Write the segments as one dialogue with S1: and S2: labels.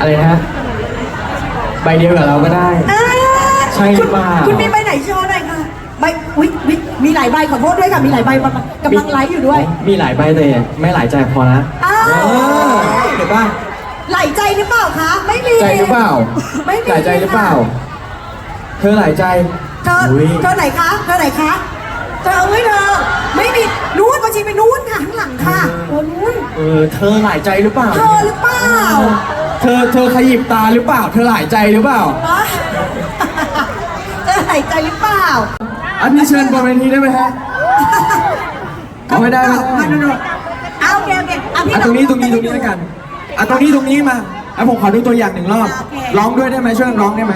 S1: อะไรนะฮะใบเดียวกับเราก็ได้
S2: อ่า
S1: ใช่หรือเปล่า
S2: คุณคุณมีใบไหนโชว์หน่อยค่ะใบอุ๊ยอุ๊ยมีหลายใบขอโทษด้วยค่ะ มีหลายใบมากำลังไลฟ์อยู่ด้วย
S1: มีหลายใบแต่ไม่หลายใจพอนะ
S2: อ้าว
S1: เออเห็นป่ะ
S2: ไหลใจหรือเปล่าคะ ไม่มี
S1: ใจหรือเปล่า
S2: ไม่มี
S1: หลายใจหรือเปล่า เธอหลายใจ
S2: เธอ
S1: อุ๊ย
S2: เธอไหนคะ เธอไหนคะ เธอเอ้ยเธอ ไม่มีนู้นบางทีไปนู้นค่ะข้างหลังค่ะโอ้นู้น
S1: เออเธอหลายใจหรือเปล่า
S2: เธอหรือเปล่า
S1: เธอเธอขยิบตาหรือเปล่า เธอหลายใจหรือเปล่า
S2: อ๋อเธอไหลใจหรือเปล่า
S1: อันนี้เชิญบนเวทีได้ไหมฮะเอาไม่ได้ไม่ได้
S2: ไม่ได้เอาโอเคโอเคอะพี่
S1: อะตรงนี้ตรงนี้ตรงนี้แล้วกันอะตรงนี้ตรงนี้มาอะผมขอดูตัวอย่างหนึ่งรอบ
S2: โอเค
S1: ร้องด้วยได้ไหมช่วยร้องได้ไหม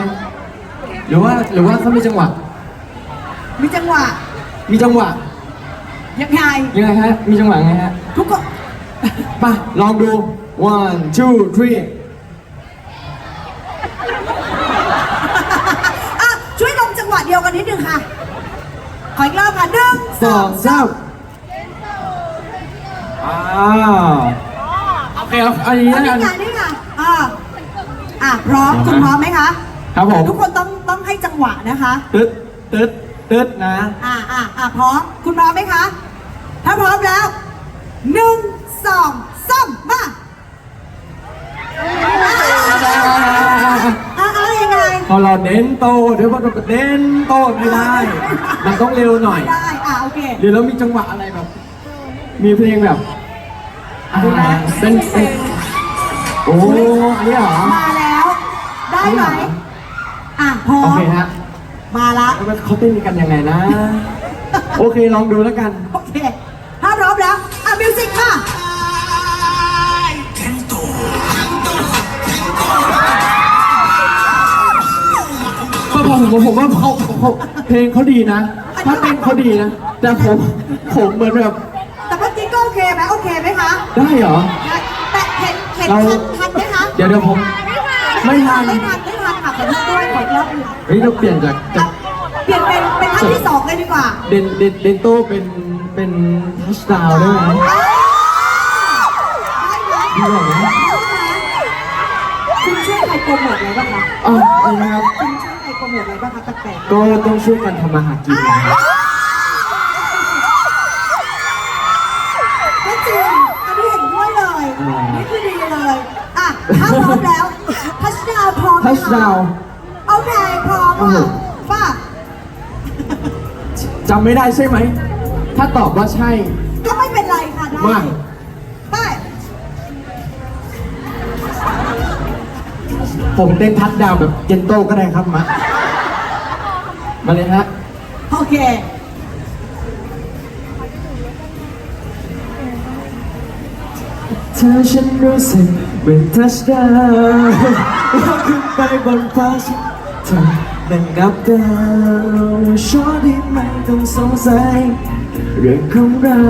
S1: หรือว่าหรือว่าเขามีจังหวะ
S2: มีจังหวะ
S1: มีจังหวะ
S2: ยังไง
S1: ยังไงฮะ มีจังหวะไงฮะ
S2: ทุกคน
S1: ไปลองดู one two three
S2: อะช่วยลงจังหวะเดียว กันนิดนึงค่ะ ขออีกรอบค่ะหนึ่ง
S1: สองสามอ้าวโอเคเอาอันนี้
S2: อัน
S1: แล้ว
S2: นี้
S1: กัน
S2: ค่ะนี่ค่ะอ่าอะพร้อมคุณพร้อมไหมคะ
S1: ครับผม
S2: ทุกคนต้องต้องให้จังหวะนะคะ
S1: ตึ๊ดตึ๊ดตึ๊ดนะ
S2: อ่าอ่าอ่าพร้อมคุณพร้อมไหมคะ ถ้าพร้อมแล้วหนึ่งสองสามมา อ่าอ่า ยังไง
S1: พอเราเน้นโตเดี๋ยวมันก็เน้นโตไม่ได้ มันต้องเร็วหน่อย
S2: ได้อ่าโอเค
S1: หรือเรามีจังหวะอะไรแบบ มีเพลงแบบอ่าเต้นเต้นโอ้อันนี้เหรอ
S2: มาแล้ว ได้ไหมอะพร้อ
S1: โอ
S2: ม
S1: เคฮะ
S2: มาละ
S1: แล้วเขาเต้นกันยังไงนะ โอเคลองดูแล้วกัน
S2: โอเค ถ้าพร้อมแล้วอะมิวสิกค่ะ
S1: ก็ผมผมผมว่าเขาเขาเพลงเขาดีนะถ้าเต้นเขาดีนะ แต่ผมผมเหมือนแบบ
S2: แต่เมื่อกี้ก็โอเคไหมโอเคไหมคะ
S1: ได้เหรอ
S2: แต่เห็นเห็น
S1: เรา
S2: ทันทันไหมคะ
S1: เดี๋ยวเดี๋ยวผม ไม่ทัน
S2: ไม่ทันไม่ทันค่ะขอโทษด้วยขออีกรอบหนึ่ง
S1: เฮ้ยเราเปลี่ยนจากจา
S2: อะ
S1: ก
S2: เปลี่ยนเป็นเป็นท่านที่สองเลยดีกว่า
S1: เดนเดนเดนโตเป็นเป็นทัชดาวได้ไหมดีกว่าไหม
S2: คุณช่วยใครโปรโมทอะไรบ้างคะ
S1: อ๋ออะไรนะครับ
S2: คุณ ช่วยใครโปรโมทอะไรบ้างคะแปลก
S1: ก็ต้องช่วยกันทำมาหากินนะครับ
S2: ๆก็จริงอันนี้เห็นด้วยเลย นี่คือดีเลย อะ ถ้าพร้อมแล้ว ทัชดาวพร้อมไหม
S1: ทัช
S2: คะ
S1: ดาว
S2: โอเคพร้อม
S1: โอ้โห
S2: อะป้า
S1: จำไม่ได้ใช่ไหม ถ้าตอบว่าใช่
S2: ก็ไม่เป็นไรค่ะได้
S1: มา
S2: ไป
S1: ผมเต้นทัชดาวแบบเจนโตก็ได้ครับมา มาเลยฮะ
S2: โอเค
S1: เธอฉันรู้สึกเหมือนทัชดาวขึ้นไปบนฟ้าฉันเธอนั่งนับดาวชอดีไม่ต้องสงสัยเรื่องของเรา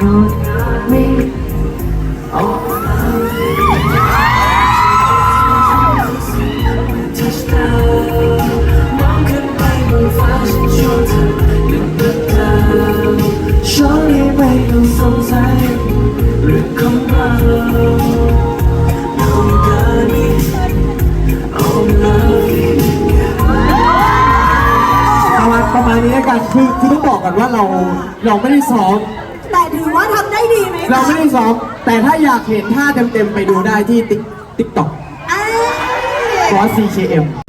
S1: ก็มี คือคือต้องบอกก่อนว่าเราเราไม่ได้ซ้อม
S2: แต่ถือว่าทำได้ดีไหมคะ
S1: เราไม่ได้ซ้อม แต่ถ้าอยากเห็นท่าเต็มๆ ไปดูได้ที่ติ๊กติ๊กต็อก
S2: เอ้ย
S1: ฟอส CKM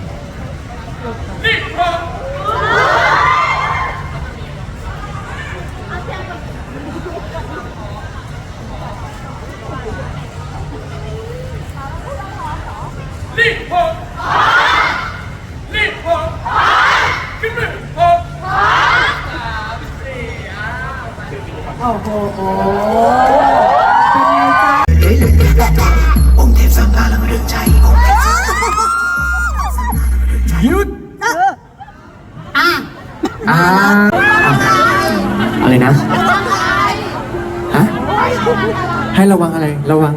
S3: ให้
S1: ระวังอะไร ระวัง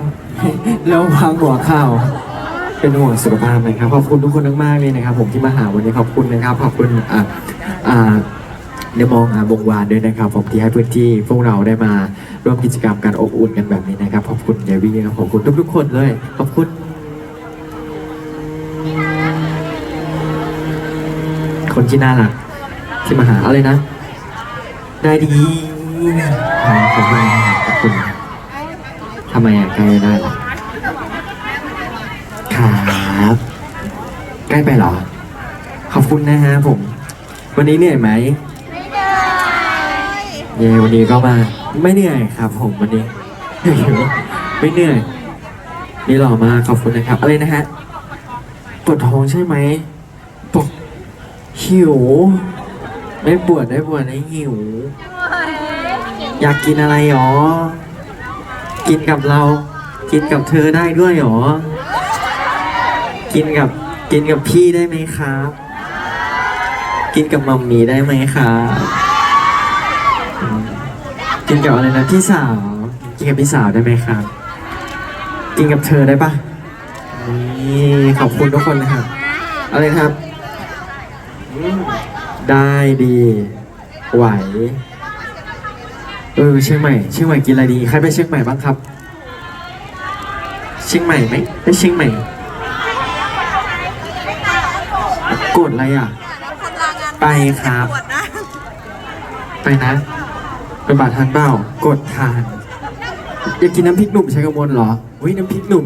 S1: ระวังหัวข่าว เป็นห่วงสุขภาพนะครับ ขอบคุณทุกคนมากๆเลยนะครับ ผมที่มาหาวันนี้ขอบคุณนะครับ ขอบคุณอ่าอ่าเดมองอาวงวานด้วยนะครับ ผมที่ให้พื้นที่พวกเราได้มาร่วมกิจกรรมการอบอุ่นกันแบบนี้นะครับ ขอบคุณเดวี่ครับขอบคุณทุกๆคนเลย ขอบคุณคนที่น่ารักที่มาหาอะไรนะ ได้ดีขอบคุณขอบคุณำไมอะใกล้ได้เหรอครับ ใกล้ไปเหรอ ขอบคุณนะฮะผม วันนี้เหนื่อยไหมไม่เหนื่อยเย้วันนี้ก็มา ไม่เหนื่อยครับ ผมวันนี้ไม่เหนื่อยนี่หล่อมากขอบคุณนะครับ อะไรนะฮะปวดท้องใช่ไหมปวดหิว ไม่ปวดไม่ปวดไม่หิว อยากกินอะไรหรอ กินกับเรา กินกับเธอได้ด้วยหรอ กินกับกินกับพี่ได้ไหมครับ กินกับมัมมี่ได้ไหมครับอืมกินกับอะไรนะพี่สาว กินกับพี่สาวได้ไหมครับ กินกับเธอได้ปะนี่ขอบคุณทุกคนนะครับ อะไรนะครับอืมได้ดี ไหว เออเชียงใหม่เชียงใหม่กินอะไรดีใครไปเชียงใหม่บ้างครับ เชียงใหม่ไหมไปเชียงใหม่กดอะไรอะ ไปครับ ไปนะไปบาททานเบ้ากดทานอยากกินน้ำพริกหนุ่มใช้กระมวลเหรอเฮ้ยน้ำพริกหนุ่ม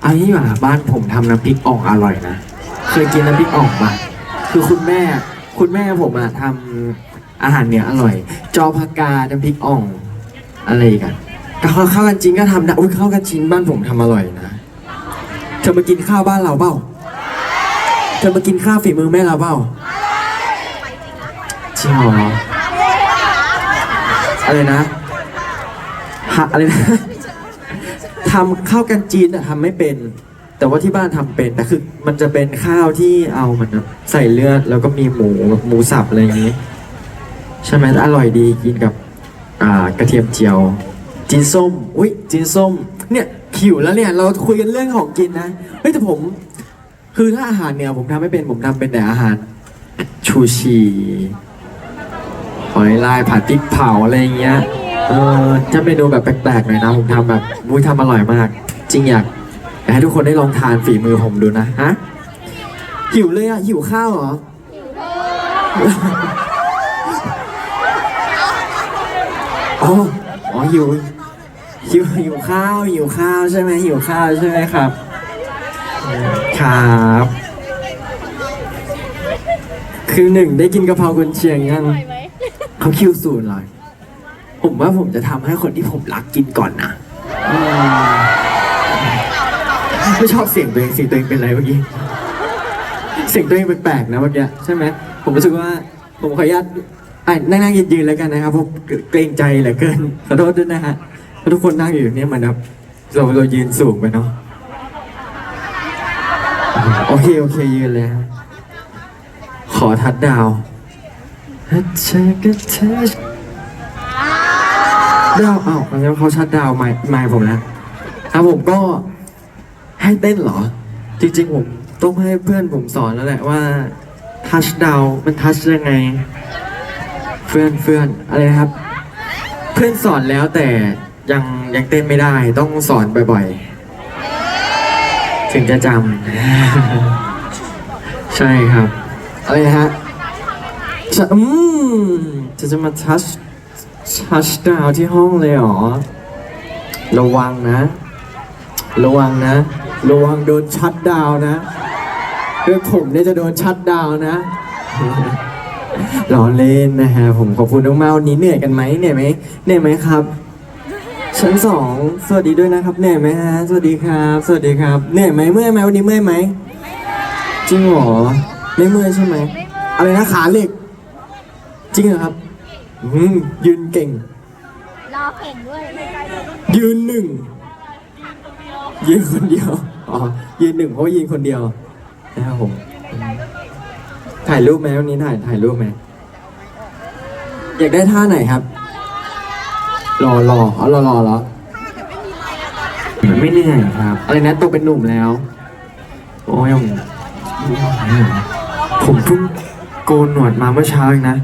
S1: เอางี้ว่าบ้านผมทำน้ำพริกอ่องอร่อยนะเคยกินน้ำพริกอ่องปะคือคุณแม่ คุณแม่ผมอะทำ อาหารเหนืออร่อย จอผักกาดน้ำพริกอ่องอะไรอีกันแต่ข้าวข้าวกันจีนก็ทำนะอุ้ยข้าวกันจีนบ้านผมทำอร่อยนะเธอมากินข้าวบ้านเราเปล่าเธอมากินข้าวฝีมือแม่เราเปล่าจริงเหรออะไรนะหะอะไรนะทำข้าวกันจีนอะทำไม่เป็น แต่ว่าที่บ้านทำเป็นแต่คือ มันจะเป็นข้าวที่เอามันใส่เลือด แล้วก็มีหมูหมูสับอะไรอย่างนี้ ใช่ไหมอร่อยดีกินกับอ่ากระเทียมเจียวจีนส้มอุ้ยจีนส้ม เนี่ยหิวแล้วเนี่ยเราคุยกันเรื่องของกินนะเฮ้ยแต่ผม คือถ้าอาหารเนี่ยผมทำไม่เป็นผมทำเป็นแต่อาหาร ชูชีหอยลายผัดพริกเผาอะไรอย่างเงี้ยเออจะเมนูแบบแปลกๆหน่อยนะผมทำแบบมุ้ยทำอร่อยมาก จริงอยากอยากให้ทุกคนได้ลองทานฝีมือผมดูนะฮะหิวเลยอะหิวข้าวเหรอ อ๋ออ๋อหิวหิวหิวข้าวหิวข้าวใช่ไหมหิวข้าวใช่ไหมครับ ครับ คือหนึ่งได้กินกะเพรากุนเชียงยังเขาคิวศูนย์เลยผมว่าผมจะทำให้คนที่ผมรักกินก่อนนะไม่ชอบเสียงตัวเองเสียงตัวเองเป็นอะไรเมื่อกี้เสียงตัวเองแปลกๆนะเมื่อกี้ใช่ไหมผมรู้สึกว่าผมขออนุญาต อะนั่งนั่งยืนยืนแล้วกันนะครับผมเกรงใจเหลือเกินขอโทษด้วยนะฮะเพราะทุกคนนั่งอยู่เนี่ยมันแบบเราเรายืนสูงไปเนาะโอเคโอเคยืนเลยฮะขอทัดดาวฮัทเชกเทชดาวอ้าวแล้วเขาชัดดาวไม่ไม่ผมแล้วอะผมก็ให้เต้นเหรอ จริงๆผมต้องให้เพื่อนผมสอนแล้วแหละว่าทัชดาวมันทัชยังไง เพื่อนเพื่อนอะไรนะครับ เพื่อนสอนแล้วแต่ยังยังเต้นไม่ได้ต้องสอนบ่อยๆ ถึงจะจำ ใช่ครับ อะไรฮะจะอืมจะจะมาทัชทัชดาวที่ห้องเลยเหรอ ระวังนะ ระวังนะ ระวังโดนชัดดาวนะเพื่อนผมเนี่ยจะโดนชัดดาวนะ ล้อเล่นนะฮะผมขอบคุณมากๆวันนี้เหนื่อยกันไหมเหนื่อยไหมเหนื่อยไหมครับชั้นสองสวัสดีด้วยนะครับเหนื่อยไหมฮะสวัสดีครับ สวัสดีครับเหนื่อยไหมเมื่อยไหมวันนี้เมื่อยไหมจริงเหรอไม่เมื่อยใช่ไหมอะไรนะขาเหล็ก จริงเหรอครับอืมยืนเก่ง
S4: รอเก่งด้วย
S1: ยืนหนึ่งยืนคนเดียวอ๋อยืนหนึ่งเพราะว่ายืนคนเดียวนะครับผม ถ่ายรูปไหมวันนี้ถ่ายถ่ายรูปไหมอยากได้ท่าไหนครับรอรออ๋อรอรอเหรอไม่เหนื่อยครับอะไรนะโตเป็นหนุ่มแล้ว โอ้ยผมผมเพิ่งโกนหนวดมาเมื่อเช้าเองนะ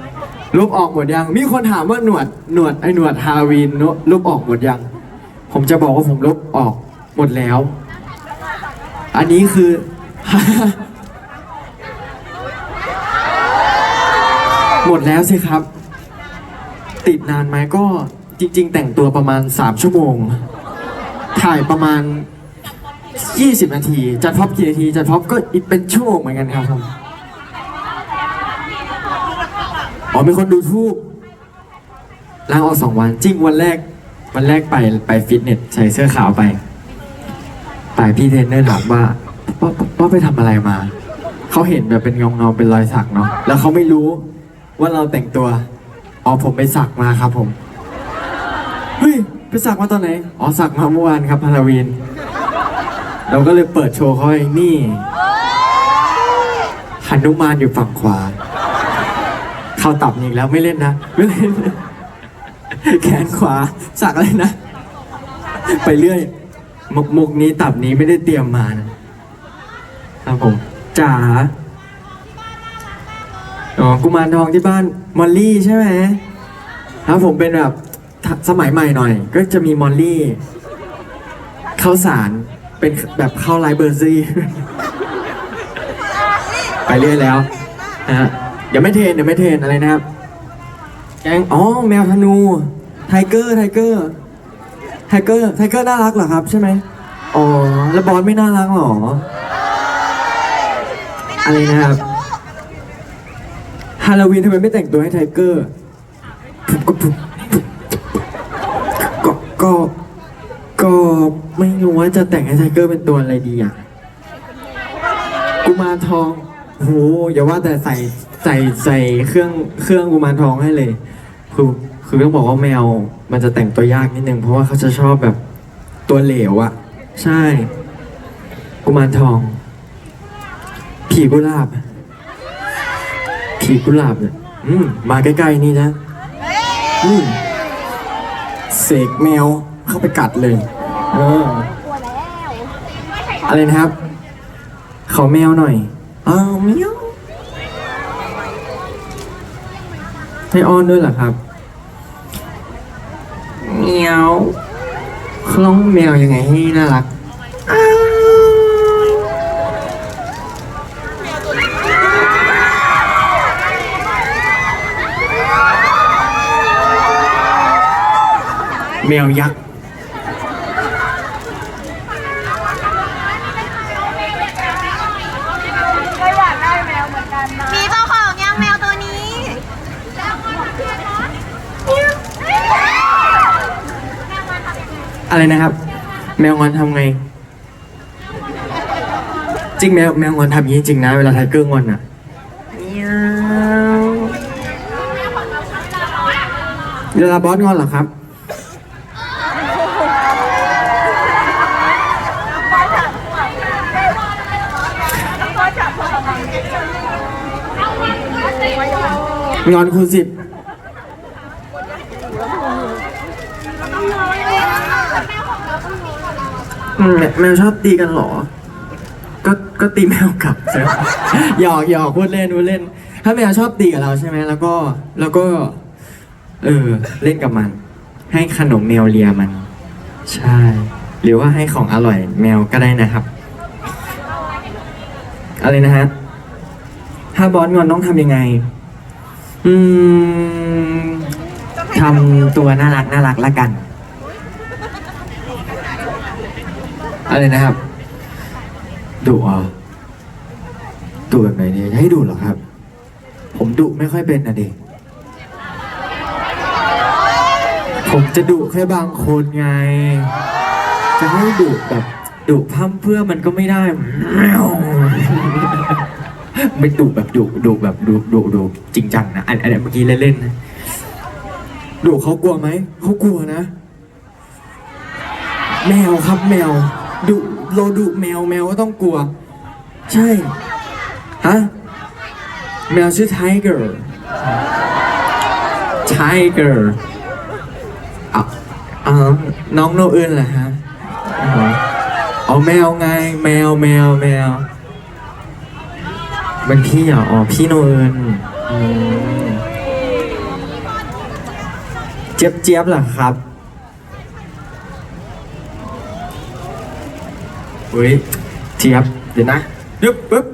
S1: ลบออกหมดยัง มีคนถามว่าหนวดหนวดไอหนวดฮาวีนเนอะลบออกหมดยัง ผมจะบอกว่าผมลบออกหมดแล้ว อันนี้คือ หมดแล้วสิครับ ติดนานไหมก็จริง ๆ แต่งตัวประมาณ 3 ชั่วโมง ถ่ายประมาณ 20 นาที จัดพ็อปกี่นาที จัดพ็อปก็อีกเป็นชั่วโมงเหมือนกันครับผมอ๋อมีคนดูทูบล้างออกสองวัน จริงวันแรก วันแรกไปไปฟิตเนสใส่เสื้อขาวไป ไปพี่เทรนเนอร์ถามว่าว่าว่าไปทำอะไรมา เขาเห็นแบบเป็นเงาเงาๆเป็นรอยสักเนาะแล้วเขาไม่รู้ ว่าเราแต่งตัว อ๋อผมไปสักมาครับผม เฮ้ย ไปสักมาตอนไหน อ๋อสักมาเมื่อวานครับฮาโลวีน เราก็เลยเปิดโชว์เขาไอ้นี่หันุมานอยู่ฝั่งขวา เข้าตับอีกแล้วไม่เล่นนะ ไม่เล่น แขนขวาสักอะไรนะ ไปเรื่อยมุกมุกนี้ตับนี้ไม่ได้เตรียมมานะครับผมจ๋า อ๋อกุมารทองที่บ้านมอลลี่ใช่ไหมครับผมเป็นแบบสมัยใหม่หน่อย ก็จะมีมอลลี่ข้าวสารเป็นแบบข้าวไรเบอร์ซี่ไปเรื่อยแล้วนะฮะเดี๋ยวไม่เทนเดี๋ยวไม่เทนอะไรนะครับแกงอ๋อแมวธนูไทเกอร์ไทเกอร์ไทเกอร์ไทเกอร์น่ารักเหรอครับใช่ไหมอ๋อแล้วบอสไม่น่ารักเหรออะไรนะครับ ฮาโลวีนทำไมไม่แต่งตัวให้ไทเกอร์ก็ก็ก็ก็ไม่รู้ว่าจะแต่งให้ไทเกอร์เป็นตัวอะไรดีอะกุมารทองโหอย่าว่าแต่ใส่ใส่ใส่เครื่องเครื่องกุมารทองให้เลย คือคือต้องบอกว่าแมว มันจะแต่งตัวยากนิดนึงเพราะว่าเขาจะชอบแบบตัวเหลวอะใช่ กุมารทอง ผีกุหลาบ ผีกุหลาบเนี่ยอืมมาใกล้ๆนี่นะอืมเสกแมวเข้าไปกัดเลย เออ อะไรนะครับ ขอแมวหน่อยอ้าวเมียวให้อ้อนด้วยเหรอครับเมียวคล้องแมวยังไงให้น่ารัก แมวยักษ์
S4: มีเจ้าของยังแมวตัวนี้
S1: อะไรนะครับ แมวงอนทำไง จริงแมวแมวงอนทำอย่างนี้จริงนะเวลาไทเกอร์งอนอะเวลาบอสงอนเหรอครับ งอนคูณสิบอืมแมแมวชอบตีกันเหรอ ก็ก็ตีแมวกลับใช่ไหมหยอกหยอกพูดเล่นพูดเล่น ถ้าแมวชอบตีกับเราใช่ไหมแล้วก็แล้วก็ เออ เล่นกับมัน ให้ขนมแมวเลียมัน ใช่ หรือว่าให้ของอร่อยแมวก็ได้นะครับ อะไรนะฮะถ้าบอสงอนต้องทำยังไง อืมทำตัวน่ารักน่ารักละกัน อะไรนะครับดุเหรอะดุแบบไหนดีจะให้ดุเหรอครับ ผมดุไม่ค่อยเป็นนะด็กผมจะดุแค่บางคนไง จะให้ดุแบบดุพร่ำเพื่อมันก็ไม่ได้ ไม่ดุแบบดุดุแบบดุดุดุจริงจังนะอันอันเมื่อกี้เล่นๆนะดุเขากลัวไหมเขากลัวนะ แมวครับแมวดุเราดุแมวแมวก็ต้องกลัว ใช่ฮะแมวชื่อไทเกอร์ไทเกอร์อะอ่าน้องโนอื่นเหรอฮะอ๋ออ๋อแมวไง แมวแมวแมว เป็นพี่เหรออ๋อพี่โนอื่นอืมเจี๊ยบเจี๊ยบเหรอครับเฮ้ยเจี๊ยบเดี๋ยวนะยึบปึ๊บ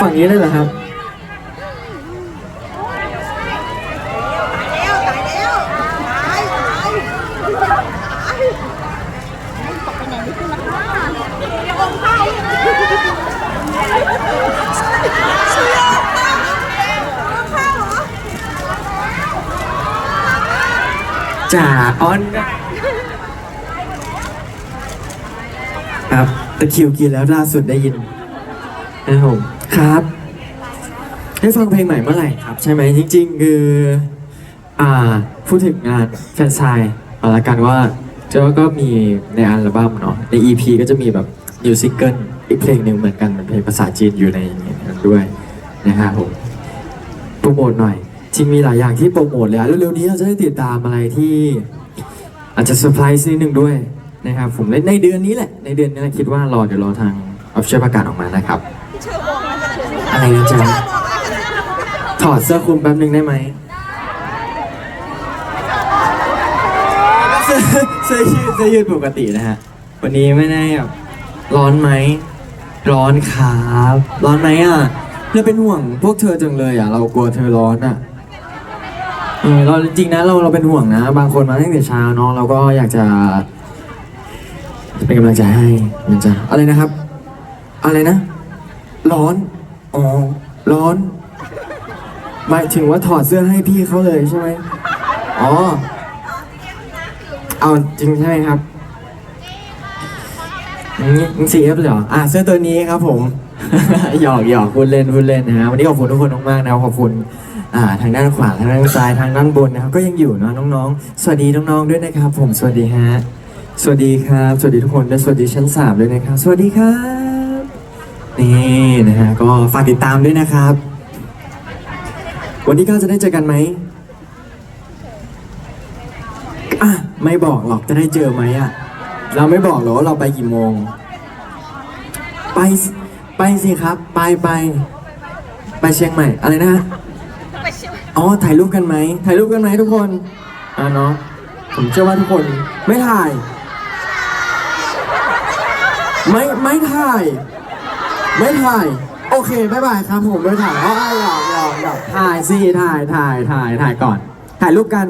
S1: ฝั่งนี้เลยเหรอครับ
S4: ไปไหนไม่ขึ้นราคา
S1: จ่าออนครับตะคริวกินแล้วล่าสุดได้ยินนะครับผมครับ ได้ฟังเพลงใหม่เมื่อไหร่ครับ ใช่ไหมจริง ๆ คือ อ่าพูดถึงงานแฟนซายเอาละกันว่าเจ้าก็มีในอัลบั้มเนาะใน EP ก็จะมีแบบนิวซิงเกิลอีกเพลงหนึ่งเหมือนกันเป็นเพลงภาษาจีนอยู่ในนั้นด้วยนะครับผมโปรโมทหน่อย จริงมีหลายอย่างที่โปรโมทเลยอะเร็วๆนี้เราจะได้ติดตามอะไรที่อาจจะเซอร์ไพรส์นิดนึงด้วยนะครับผมในในเดือนนี้แหละ ในเดือนนี้แหละคิดว่ารอเดี๋ยวรอทางออฟเชียลประกาศออกมานะครับ อะไรนะจ๊ะถอดเสื้อคลุมแป๊บนึงได้ไหมเสื้อเสื้อยืดเสื้อยืดปกตินะฮะ วันนี้ไม่ได้แบบร้อนไหม ร้อนครับ ร้อนไหมอะเราเป็นห่วงพวกเธอจังเลยอะ เรากลัวเธอร้อนอะ เออเราจริงๆนะเราเราเป็นห่วงนะ บางคนมาตั้งแต่เช้าเนาะเราก็อยากจะ เป็นกำลังใจให้มันจะอะไรนะครับ อะไรนะ ร้อนอ๋อร้อนหมายถึงว่าถอดเสื้อให้พี่เขาเลยใช่ไหมอ๋อ เอาจริงใช่ไหมครับนี่สีเอฟเหรอ อะเสื้อตัวนี้ครับผม หยอกหยอกพูดเล่นพูดเล่นนะฮะวันนี้ขอบคุณทุกคนมากๆนะขอบคุณ อ่าทางด้านขวาทางด้านซ้ายทางด้านบนนะครับก็ยังอยู่เนาะน้องๆ สวัสดีน้องๆด้วยนะครับ ผมสวัสดีฮะสวัสดีครับ สวัสดีทุกคนและสวัสดีชั้นสามด้วยนะครับ สวัสดีครับนี่นะฮะก็ฝากติดตามด้วยนะครับ วันที่ก้าจะได้เจอกันไหมอะไม่บอกหรอกจะได้เจอไหมอะเราไม่บอกหรอกว่าเราไปกี่โมง ไปไปสิครับ ไปไป ไปเชียงใหม่อะไรนะ อ๋อถ่ายรูปกันไหมถ่ายรูปกันไหมทุกคนอ่าเนาะผมเชื่อว่าทุกคนไม่ถ่าย ไม่ไม่ถ่าย ไม่ถ่าย โอเคบายบายครับผมไม่ถ่ายอ๋อหยอกหยอกหยอกถ่ายสิถ่ายถ่ายถ่ายถ่ายก่อน ถ่ายรูปกัน